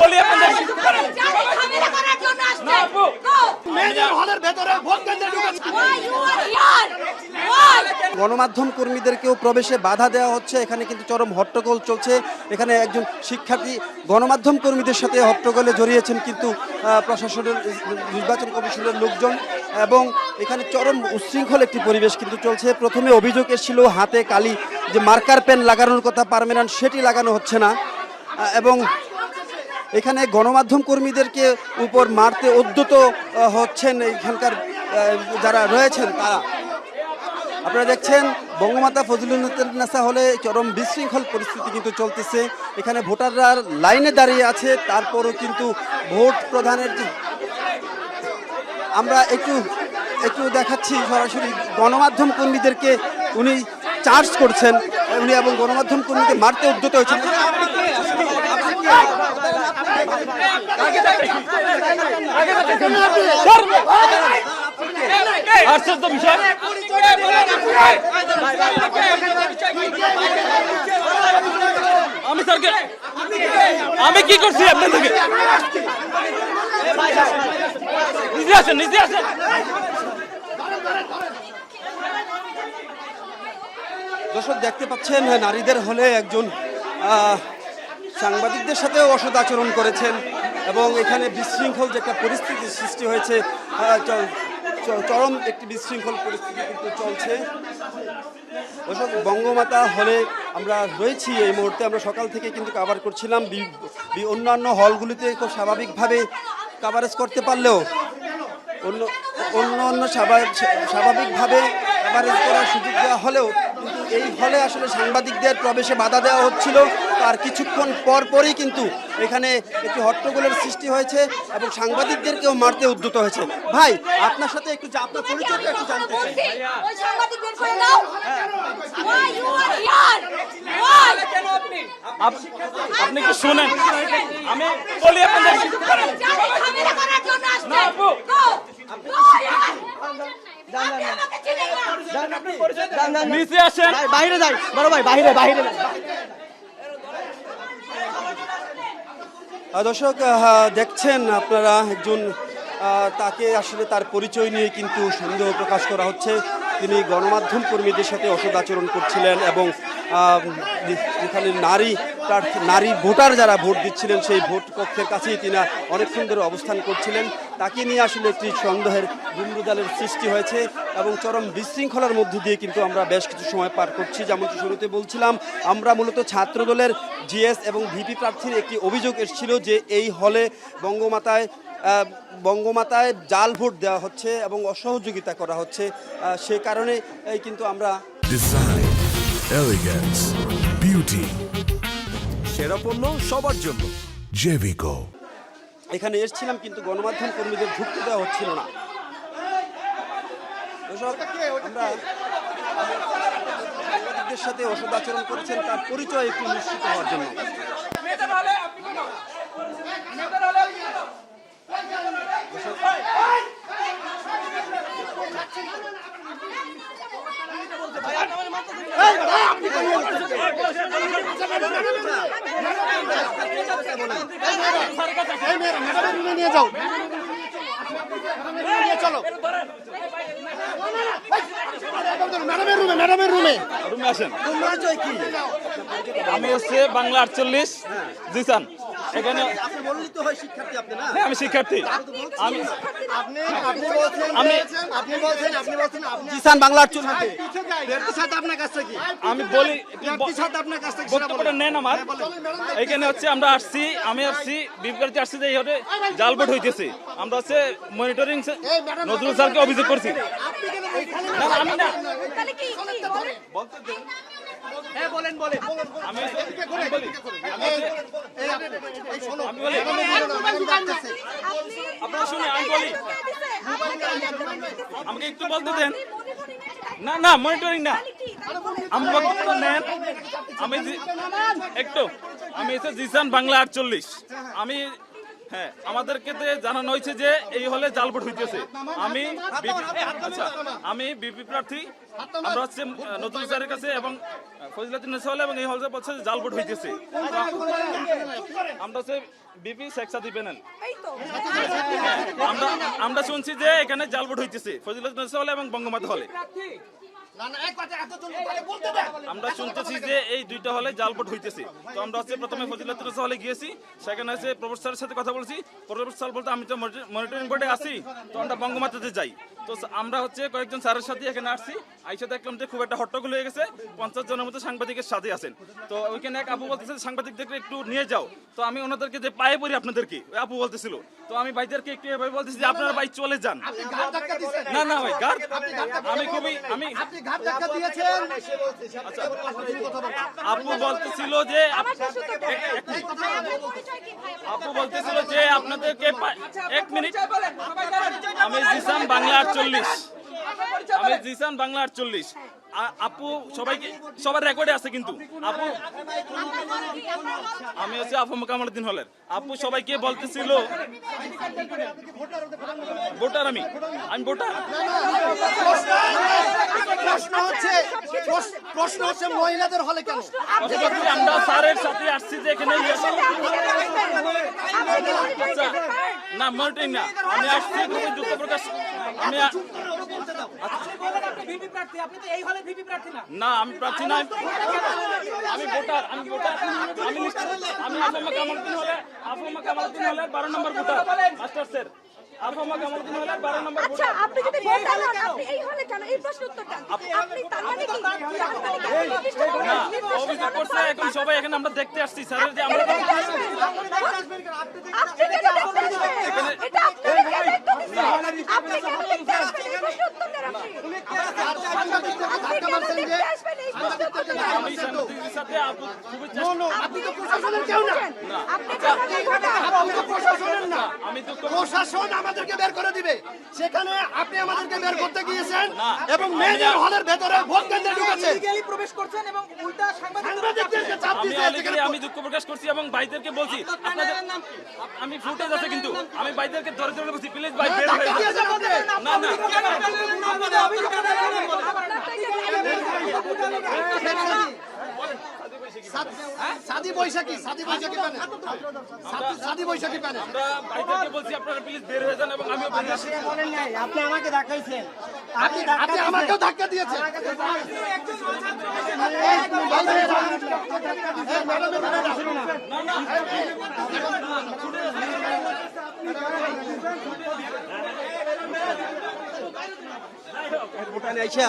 বলি আপনাদের? গণমাধ্যম কর্মীদেরকেও প্রবেশে বাধা দেওয়া হচ্ছে। এখানে কিন্তু চরম হট্টগোল চলছে। এখানে একজন শিক্ষার্থী গণমাধ্যম কর্মীদের সাথে হট্টগোলে জড়িয়েছেন কিন্তু প্রশাসনের নির্বাচন কমিশনের লোকজন। এবং এখানে চরম উচ্ছৃঙ্খল একটি পরিবেশ কিন্তু চলছে। প্রথমে অভিযোগ এসেছিল হাতে কালি যে মার্কার পেন লাগানোর কথা পারমেনান সেটি লাগানো হচ্ছে না। এবং এখানে গণমাধ্যম কর্মীদেরকে উপর মারতে উদ্যত হচ্ছেন এখানকার যারা রয়েছেন তারা। আপনারা দেখছেন, বঙ্গমাতা ফজলুন্নেসা হলে চরম বিশৃঙ্খল পরিস্থিতি কিন্তু চলতেছে। এখানে ভোটাররা লাইনে দাঁড়িয়ে আছে, তারপরও কিন্তু ভোট প্রদানের আমরা একটু একটু দেখাচ্ছি সরাসরি গণমাধ্যম কর্মীদেরকে উনি চার্জ করছেন। উনি এবং গণমাধ্যম কর্মীকে মারতে উদ্যত হয়েছেন। আমি স্যারকে আমি কি করছি আপনাদেরকে নিজে আসেন নিজে আসেন দর্শক, দেখতে পাচ্ছেন, নারীদের হলে একজন সাংবাদিকদের সাথেও অসৎ আচরণ করেছেন এবং এখানে বিশৃঙ্খল যে একটা পরিস্থিতি সৃষ্টি হয়েছে চরম একটি বিশৃঙ্খল পরিস্থিতি কিন্তু চলছে। দর্শক, বঙ্গমাতা হলে আমরা রয়েছি এই মুহূর্তে। আমরা সকাল থেকে কিন্তু কাভার করছিলাম। অন্যান্য হলগুলিতে খুব স্বাভাবিকভাবে কাভারেজ করতে পারলেও অন্য অন্য অন্য স্বাভাবিক স্বাভাবিকভাবে কাভারেজ করার সুযোগ দেওয়া হলেও কিন্তু এই হলে আসলে সাংবাদিকদের প্রবেশে বাধা দেওয়া হচ্ছিল। তার কিছুক্ষণ পর পরই কিন্তু এখানে একটি হট্টগোলের সৃষ্টি হয়েছে এবং সাংবাদিকদেরকেও মারতে উদ্যত হয়েছে। ভাই আপনার সাথে একটু আপনার পরিচয়টা একটু জানতে চাই। আপনি কি শুনেন? আমি বলি আপনাদের। নিচে আসেন। বাইরে যাই। বড় ভাই বাইরে বাইরে যাই আহ, দর্শক দেখছেন আপনারা একজন তাকে আসলে তার পরিচয় নিয়ে কিন্তু সন্দেহ প্রকাশ করা হচ্ছে। তিনি গণমাধ্যম কর্মীদের সাথে অসৎ আচরণ করছিলেন এবং যেখানে নারী প্রার্থী, নারী ভোটার যারা ভোট দিচ্ছিলেন, সেই ভোট কক্ষের কাছেই তিনি অনেকক্ষণ ধরে অবস্থান করছিলেন। তাকে নিয়ে আসলে একটি সন্দেহের গুমরুদালের সৃষ্টি হয়েছে। এবং চরম বিশৃঙ্খলার মধ্য দিয়ে কিন্তু আমরা বেশ কিছু সময় পার করছি। যেমনটি শুরুতে বলছিলাম আমরা মূলত ছাত্রদলের জিএস এবং ভিপি প্রার্থীর একটি অভিযোগ এসেছিল যে এই হলে বঙ্গমাতায় বঙ্গমাতায় জাল ভোট দেওয়া হচ্ছে এবং অসহযোগিতা করা হচ্ছে। সে কারণে এই কিন্তু আমরা ডিজাইন এলিগেন্স বিউটি সেরা পণ্য সবার জন্য। জেভিকো এখানে এসেছিলাম কিন্তু গণমাধ্যম কর্মীদের ঢুকতে দেওয়া হচ্ছিল না। আমরা সাংবাদিকদের সাথে অসদ আচরণ করেছেন তার পরিচয় একটু নিশ্চিত হওয়ার জন্য নিয়ে যাও নিয়ে চলো ম্যাডামের রুমে? রুমে রুমে কি আমি হচ্ছে বাংলা আটচল্লিশ জিসান এখানে আপনি বললেই তো হয় শিক্ষার্থী আপনি না? হ্যাঁ আমি শিক্ষার্থী। আমি আপনি আপনি বলছেন আমি- আপনি বলছেন আপনি বলছেন আপনি জিসান বাংলা আটচল্লিশ ব্যক্তি সাথে আপনার কাছ থেকে। আমি বলি ব্যক্তি সাথে আপনার কাছ বক্তব্যটা নেন আমার। এখানে হচ্ছে আমরা আসছি আমি আসছি বিপরীতে আসছি যে এই হলে জাল ভোট হইতেছে। আমরা হচ্ছে মনিটরিং নজরুল স্যারকে অভিযোগ করছি। না না, আমি না তাহলে কি কি বলেন? হ্যাঁ বলেন বলেন। আমি আমি বলি। এই আপনি এই শোনো আমি বলি। আপনারা শুনে আমি বলি। আমাকে একটু বলতে দেন। না না মনিটরিং না। আমি বক্তব্য নেন আমি একটু আমি হচ্ছে জিসান বাংলা আটচল্লিশ। আমি হ্যাঁ আমাদেরকে জানানো হয়েছে যে এই হলে জাল ভোট হইতেছে। আমি আচ্ছা আমি বিপি প্রার্থী, আমরা হচ্ছে নতুন স্যারের কাছে এবং ফজিলাতুন হলে এবং এই হলে বলছে জাল ভোট হইতেছে। আমরা হচ্ছে বিপি শেখ সাদি প্যানেল আমরা আমরা শুনছি যে এখানে জাল ভোট হইতেছে, ফজিলাতুন হলে এবং বঙ্গমাতা হলে। আমরা শুনতেছি যে এই দুইটা হলে জালপট হইতেছে। তো আমরা হচ্ছে প্রথমে ফজিলাতুন নেসা হলে গিয়েছি সেখানে হচ্ছে প্রফেসরের সাথে কথা বলছি। প্রফেসর বলতে আমি তো মনিটরিং বোর্ডে আছি তো আমরা বঙ্গমাতাতে যাই। তো আমরা হচ্ছে কয়েকজন স্যারের সাথে এখানে আসছি। আইসা দেখলাম যে খুব একটা হট্টগোল হয়ে গেছে। পঞ্চাশ জনের মতো সাংবাদিকের সাথে আছেন। তো ওইখানে এক আপু বলতেছে সাংবাদিকদেরকে একটু নিয়ে যাও। তো আমি ওনাদেরকে যে পায়ে পড়ি আপনাদেরকে ওই আপু বলতেছিল। তো আমি ভাইদেরকে একটু এভাবে বলতেছি যে আপনারা ভাই চলে যান। না না ভাই গার্ড আমি খুবই আমি আপনি ঘাট ধাক্কা দিয়েছেন। আপু বলতেছিল যে আপনার? আপু বলতেছিল যে আপনাদেরকে এক মিনিট। আমি জিসান বাংলা আটচল্লিশ। আমি জিসান বাংলা আটচল্লিশ। আপু সবাইকে সবার রেকর্ডে আছে কিন্তু। আপু? আমি হচ্ছে আফু কামালুদ্দিন হলের। আপু সবাইকে বলতেছিল ভোটার আমি। আমি ভোটার? প্রশ্ন হচ্ছে প্রশ্ন- প্রশ্ন হচ্ছে মহিলাদের হলে কেন? আমরা স্যারের সাথে আসছি যে এখানে আচ্ছা না মনিটরিং না। আমি আসছি খুবই দুঃখ প্রকাশ আমি না, আমি প্রার্থী না আমি ভোটার আমি ভোটার। আমি আমি আফমা কামালুদ্দিন হলে আফমা কামালুদ্দিন হলে বারো নম্বর ভোটার, মাস্টার স্যার আচ্ছা আপনি যদি ভোটার হন আপনি এই হলে কেন? এই প্রশ্ন উত্তরটা। আপনি তার মানে কি? তার মানে কি? আপনি আপনি প্রশ্ন অভিযোগ করছে এখন সবাই এখানে আমরা দেখতে আসছি স্যারের যে আমরা আপনি কেন? দেখতে আসবেন? এটা আপনাকে কে দায়িত্ব দিছে? আপনি কেন? দেখতে আসবেন? এই প্রশ্নের উত্তর দেন আপনি। আপনি কেন? দেখতে আসবেন? এই প্রশ্নের উত্তর দেন। আমি সাথে আপু খুবই আপনি তো প্রশাসনের কেউ না আপনি কেন? আপনি তো প্রশাসনের প্রশাসন আমাদেরকে বের করে দিবে। সেখানে আপনি আমাদেরকে বের করতে গিয়েছেন এবং মেয়েদের হলের ভেতরে ভোট কেন্দ্রে ঢুকেছেন। প্রবেশ করছেন এবং উল্টা সাংবাদিকদেরকে চাপ আমি দিয়েছেন আমি দুঃখ প্রকাশ করছি এবং ভাইদেরকে বলছি আপনাদের আমি ফুটেজ আছে কিন্তু। আমি ভাইদেরকে ধরে ধরে বলছি প্লিজ ভাই বের হয়ে যান। না না। আপনাদের অভিযোগ সাদি বৈশাখী সাদি বৈশাখী প্যানেল। সাদি- সাদি বৈশাখী প্যানেল। আমরা ভাইদেরকে বলছি আপনারা প্লিজ বের হয়ে যান এবং আমিও বের হয়ে বলেন নাই আপনি আমাকে দেখাইছেন আপনি আপনি আমাকেও ধাক্কা দিয়েছেন। ভুটানে আইসা।